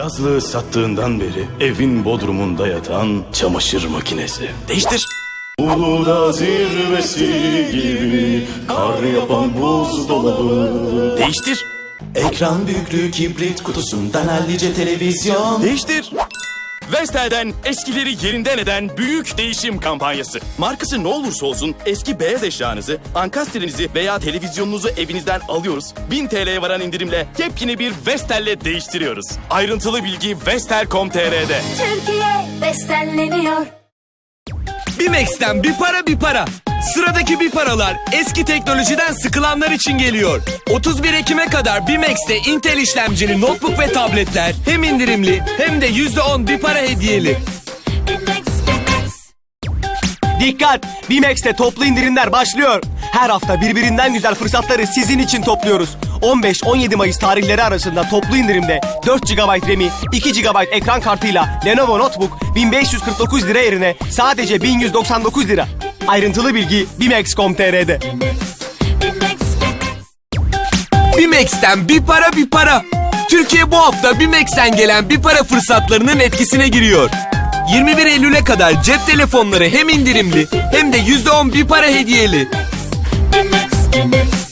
Yazlığı sattığından beri evin bodrumunda yatan çamaşır makinesi. Değiştir. Uludağ zirvesi gibi kar yapan buzdolabı. Değiştir. Ekran büyüklüğü kibrit kutusundan hallice televizyon Değiştir. Vestel'den eskileri yerinden eden büyük değişim kampanyası. Markası ne olursa olsun eski beyaz eşyanızı, ankasтрinizi veya televizyonunuzu evinizden alıyoruz. 1000 TL'ye varan indirimle yepyeni bir Vestel'le değiştiriyoruz. Ayrıntılı bilgi vestel.com.tr'de. Türkiye bestenleniyor. Bimex'ten bir para bir para. Sıradaki bir paralar eski teknolojiden sıkılanlar için geliyor. 31 Ekim'e kadar Bimex'te Intel işlemcili notebook ve tabletler hem indirimli hem de %10 bir para hediyeli. Dikkat! Bimex'te toplu indirimler başlıyor. Her hafta birbirinden güzel fırsatları sizin için topluyoruz. 15-17 Mayıs tarihleri arasında toplu indirimde 4 GB RAM'i, 2 GB ekran kartıyla Lenovo Notebook 1549 lira yerine sadece 1199 lira. Ayrıntılı bilgi bimex.com.tr'de. Bimex, Bimex. Bimex'ten bir para bir para. Türkiye bu hafta Bimex'ten gelen bir para fırsatlarının etkisine giriyor. 21 Eylül'e kadar cep telefonları hem indirimli hem de %10 bir para hediyeli. Bimex, Bimex.